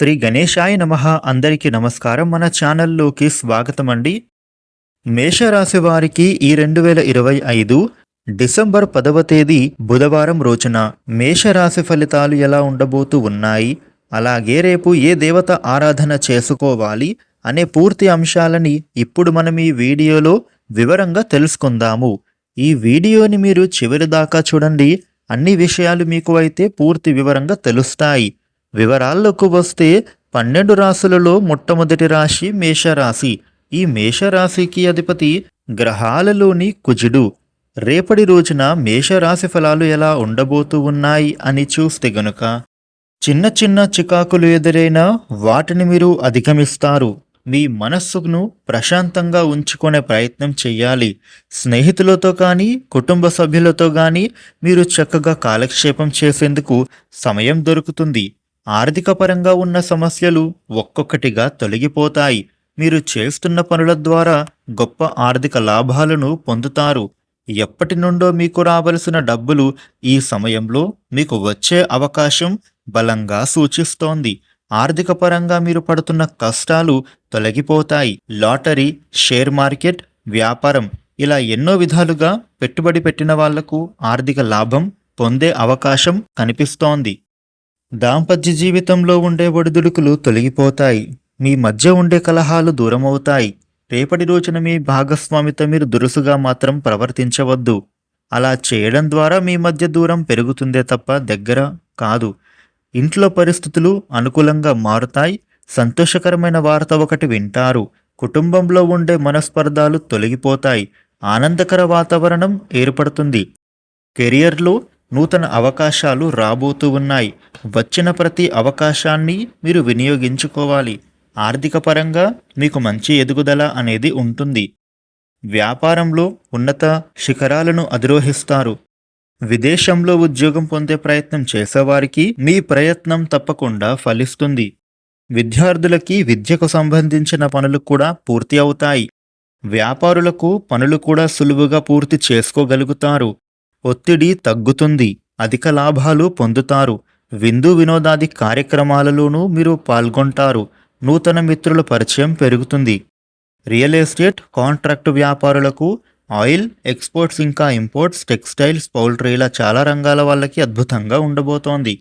శ్రీ గణేశాయ నమ. అందరికీ నమస్కారం. మన ఛానల్లోకి స్వాగతం అండి మేషరాశి వారికి ఈ రెండు వేల ఇరవై ఐదు డిసెంబర్ పదవ తేదీ బుధవారం రోజున మేషరాశి ఫలితాలు ఎలా ఉండబోతూ ఉన్నాయి? అలాగే రేపు ఏ దేవత ఆరాధన చేసుకోవాలి అనే పూర్తి అంశాలని ఇప్పుడు మనం ఈ వీడియోలో వివరంగా తెలుసుకుందాము. ఈ వీడియోని మీరు చివరి దాకా చూడండి. అన్ని విషయాలు మీకు అయితే పూర్తి వివరంగా తెలుస్తాయి. వివరాల్లోకి వస్తే పన్నెండు రాశులలో మొట్టమొదటి రాశి మేషరాశి. ఈ మేషరాశికి అధిపతి గ్రహాలలోని కుజుడు. రేపటి రోజున మేషరాశి ఫలాలు ఎలా ఉండబోతూ ఉన్నాయి అని చూస్తే గనుక చిన్న చిన్న చికాకులు ఎదురైనా వాటిని మీరు అధిగమిస్తారు. మీ మనస్సును ప్రశాంతంగా ఉంచుకునే ప్రయత్నం చేయాలి. స్నేహితులతో కానీ కుటుంబ సభ్యులతో కానీ మీరు చక్కగా కాలక్షేపం చేసేందుకు సమయం దొరుకుతుంది. ఆర్థిక పరంగా ఉన్న సమస్యలు ఒక్కొక్కటిగా తొలగిపోతాయి. మీరు చేస్తున్న పనుల ద్వారా గొప్ప ఆర్థిక లాభాలను పొందుతారు. ఎప్పటి నుండో మీకు రావలసిన డబ్బులు ఈ సమయంలో మీకు వచ్చే అవకాశం బలంగా సూచిస్తోంది. ఆర్థిక పరంగా మీరు పడుతున్న కష్టాలు తొలగిపోతాయి. లాటరీ షేర్ మార్కెట్ వ్యాపారం ఇలా ఎన్నో విధాలుగా పెట్టుబడి పెట్టిన వాళ్ళకు ఆర్థిక లాభం పొందే అవకాశం కనిపిస్తోంది. దాంపత్య జీవితంలో ఉండే ఒడిదుడుకులు తొలగిపోతాయి. మీ మధ్య ఉండే కలహాలు దూరమవుతాయి. రేపటి రోజున మీ భాగస్వామితో మీరు దురుసుగా మాత్రం ప్రవర్తించవద్దు. అలా చేయడం ద్వారా మీ మధ్య దూరం పెరుగుతుందే తప్ప దగ్గర కాదు. ఇంట్లో పరిస్థితులు అనుకూలంగా మారుతాయి. సంతోషకరమైన వార్త ఒకటి వింటారు. కుటుంబంలో ఉండే మనస్పర్ధాలు తొలగిపోతాయి. ఆనందకర వాతావరణం ఏర్పడుతుంది. కెరియర్లో నూతన అవకాశాలు రాబోతూ ఉన్నాయి. వచ్చిన ప్రతి అవకాశాన్ని మీరు వినియోగించుకోవాలి. ఆర్థిక పరంగా మీకు మంచి ఎదుగుదల అనేది ఉంటుంది. వ్యాపారంలో ఉన్నత శిఖరాలను అధిరోహిస్తారు. విదేశంలో ఉద్యోగం పొందే ప్రయత్నం చేసేవారికి మీ ప్రయత్నం తప్పకుండా ఫలిస్తుంది. విద్యార్థులకి విద్యకు సంబంధించిన పనులు కూడా పూర్తి అవుతాయి. వ్యాపారులకు పనులు కూడా సులువుగా పూర్తి చేసుకోగలుగుతారు. ఒత్తిడి తగ్గుతుంది అధిక లాభాలు పొందుతారు. విందు వినోదాది కార్యక్రమాలలోనూ మీరు పాల్గొంటారు. నూతన మిత్రుల పరిచయం పెరుగుతుంది. రియల్ ఎస్టేట్ కాంట్రాక్టు వ్యాపారులకు ఆయిల్ ఎక్స్పోర్ట్స్ ఇంకా ఇంపోర్ట్స్ టెక్స్టైల్స్ పౌల్ట్రీ ఇలా చాలా రంగాల వాళ్ళకి అద్భుతంగా ఉండబోతోంది.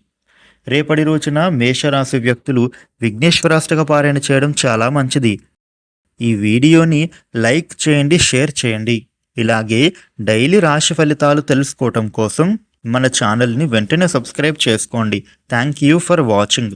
రేపటి రోజున మేషరాశి వ్యక్తులు విఘ్నేశ్వరాష్టక పారాయణ చేయడం చాలా మంచిది. ఈ వీడియోని లైక్ చేయండి షేర్ చేయండి. ఇలాగే డైలీ రాశి ఫలితాలు తెలుసుకోవటం కోసం మన ఛానల్ని వెంటనే సబ్స్క్రైబ్ చేసుకోండి. Thank you for watching.